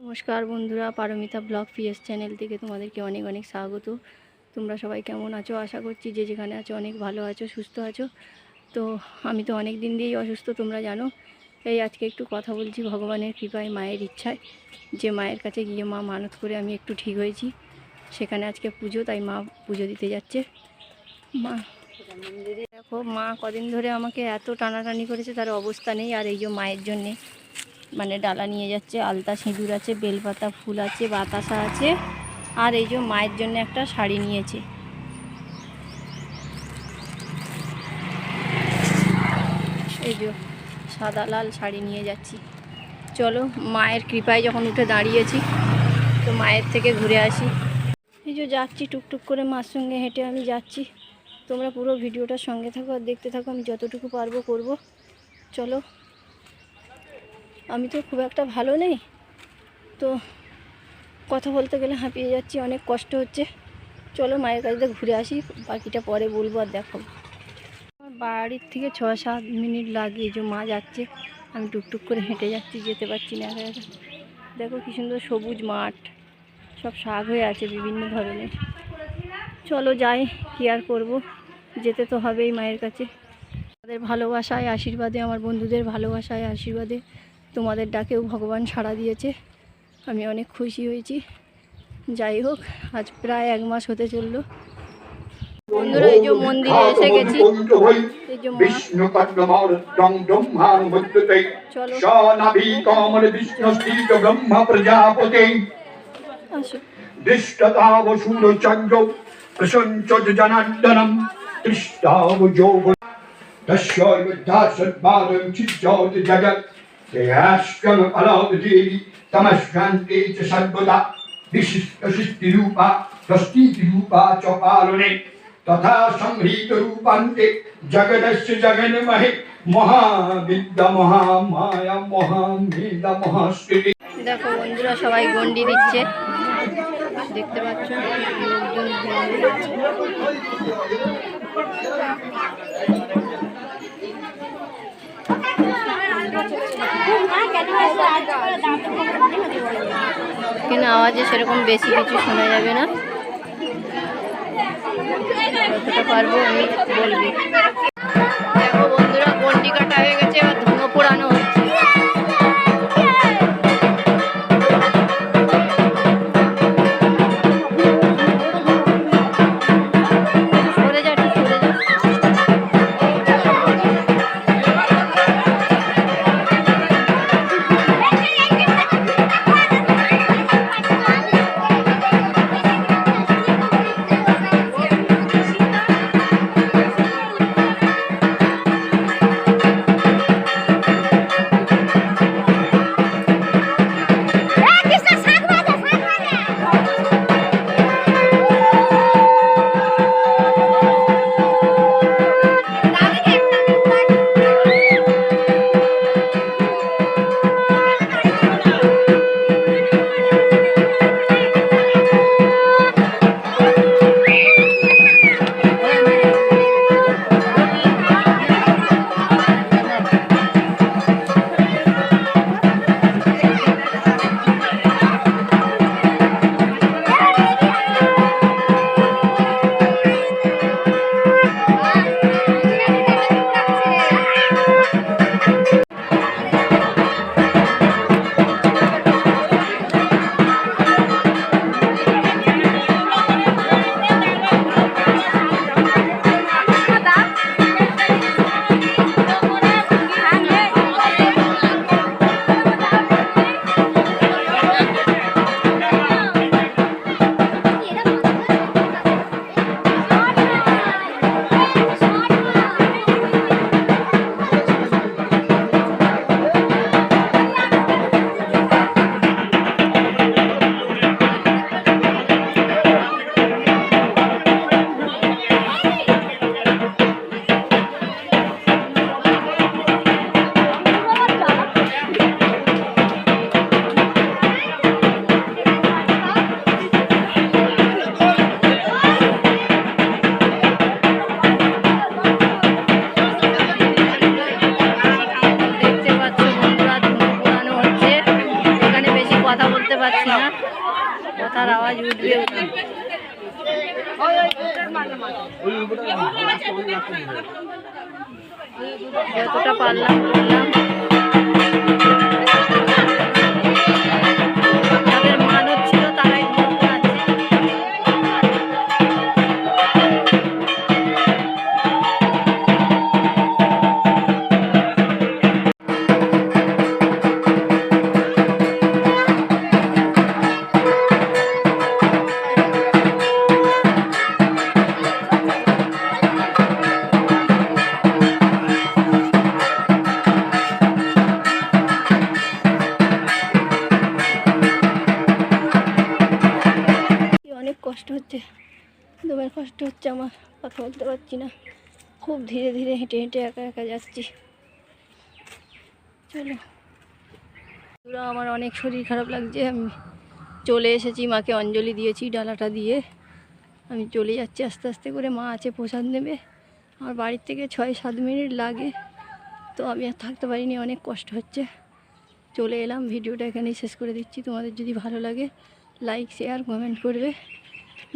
নমস্কার বন্ধুরা, Paromita blog PS channel থেকে তোমাদেরকে অনেক অনেক স্বাগত। তোমরা সবাই কেমন আছো? আশা করছি যে যেখানে আছো অনেক ভালো আছো, সুস্থ আছো। তো আমি তো অনেক দিন দিয়েই অসুস্থ, তোমরা জানো। এই আজকে একটু কথা বলছি ভগবানের কৃপায়, মায়ের ইচ্ছায়। যে মায়ের কাছে গিয়ে মা মানত করে আমি একটু ঠিক হয়েছি। সেখানে আজকে পুজো, তাই মা পুজো দিতে যাচ্ছে। মা, দেখো, মা কদিন ধরে আমাকে এত টানাটানি করেছে, তার অবস্থা নেই আর এই যে মায়ের জন্যে। মানে ডালা নিয়ে যাচ্ছে, আলতা সিঁদুর আছে, বেলপাতা ফুল আছে, বাতাসা আছে, আর এই যে মায়ের জন্য একটা শাড়ি নিয়েছে। এই যে সাদা লাল শাড়ি নিয়ে যাচ্ছি। চলো মায়ের কৃপায় যখন উঠে দাঁড়িয়েছি, তো মায়ের থেকে ঘুরে আসি। এই যে যাচ্ছি টুকটুক করে মার সঙ্গে হেঁটে আমি যাচ্ছি। তোমরা পুরো ভিডিওটার সঙ্গে থাকো আর দেখতে থাকো, আমি যতটুকু পারব করব। চলো আমি তো খুব একটা ভালো নেই। তো কথা বলতে গেলে হাঁপিয়ে যাচ্ছি, অনেক কষ্ট হচ্ছে। চলো মায়ের কাছে ঘুরে আসি, বাকিটা পরে বলব আর দেখো আমার বাড়ির থেকে ছ সাত মিনিট লাগে যে মা যাচ্ছে, আমি টুকটুক করে হেঁটে যাচ্ছি, যেতে পারছি না একা। দেখো কি সুন্দর সবুজ মাঠ, সব শাক হয়ে আছে বিভিন্ন ধরনের। চলো যাই, কি আর করব? যেতে তো হবেই মায়ের কাছে। তাদের ভালোবাসায়, আশীর্বাদে, আমার বন্ধুদের ভালোবাসায়, আশীর্বাদে তোমাদের ডাকেও ভগবান সাড়া দিয়েছে। আমি অনেক খুশি হয়েছি। যাই হোক আজ প্রায় এক মাস হতে চলল। বন্ধুরা এই যে মন্দিরে এসে গেছি। এই যে মা বিষ্ণু কমল ব্রহ্ম প্রজাপতে। জনার্দনম যোগ। চিজ্জোত জগৎ। সর্বদা বিশিষ্ট সিদ্ধি রূপা ষষ্ঠীতি রূপা চ পালনে তথা সংহৃত রূপান্তে জগদস্য জগন্মহে মহাবিদ্যা মহামায়া মহামেধা মহাস্তুতি দেখো বন্ধুরা, সবাই গন্ডি দিচ্ছে। দেখতে পাচ্ছ? লোকজন কিন্তু আওয়াজে সেরকম বেশি কিছু শোনা যাবে না? পারব আমি বলবি দেখো বন্ধুরা গন্ডি কাটা হয়ে গেছে, এবার পারছি না। কথার আওয়াজ উঠবে যতটা পারলাম বললাম অনেক কষ্ট হচ্ছে। দুবার কষ্ট হচ্ছে আমার, কথা বলতে পারছি না। খুব ধীরে ধীরে হেঁটে হেঁটে একা একা যাচ্ছি। চলো। পুরো আমার অনেক শরীর খারাপ লাগছে, আমি চলে এসেছি, মাকে অঞ্জলি দিয়েছি, ডালাটা দিয়ে। আমি চলে যাচ্ছি, আস্তে আস্তে করে মা আছে প্রসাদ নেবে। আমার বাড়ির থেকে ছয় সাত মিনিট লাগে, তো আমি আর থাকতে পারিনি, অনেক কষ্ট হচ্ছে। চলে এলাম, ভিডিওটা এখানেই শেষ করে দিচ্ছি। তোমাদের যদি ভালো লাগে লাইক শেয়ার কমেন্ট করবে।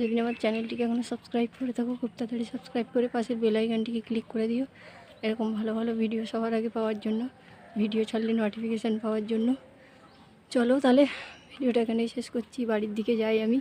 যদি আমার চ্যানেলটিকে এখনও সাবস্ক্রাইব করে থাকো, খুব তাড়াতাড়ি সাবস্ক্রাইব করে পাশের বেলাইকানটিকে ক্লিক করে দিও। এরকম ভালো ভালো ভিডিও সবার আগে পাওয়ার জন্য ভিডিও ছাড়লে নোটিফিকেশান পাওয়ার জন্য। চলো তাহলে ভিডিওটা এখানেই শেষ করছি, বাড়ির দিকে যাই আমি।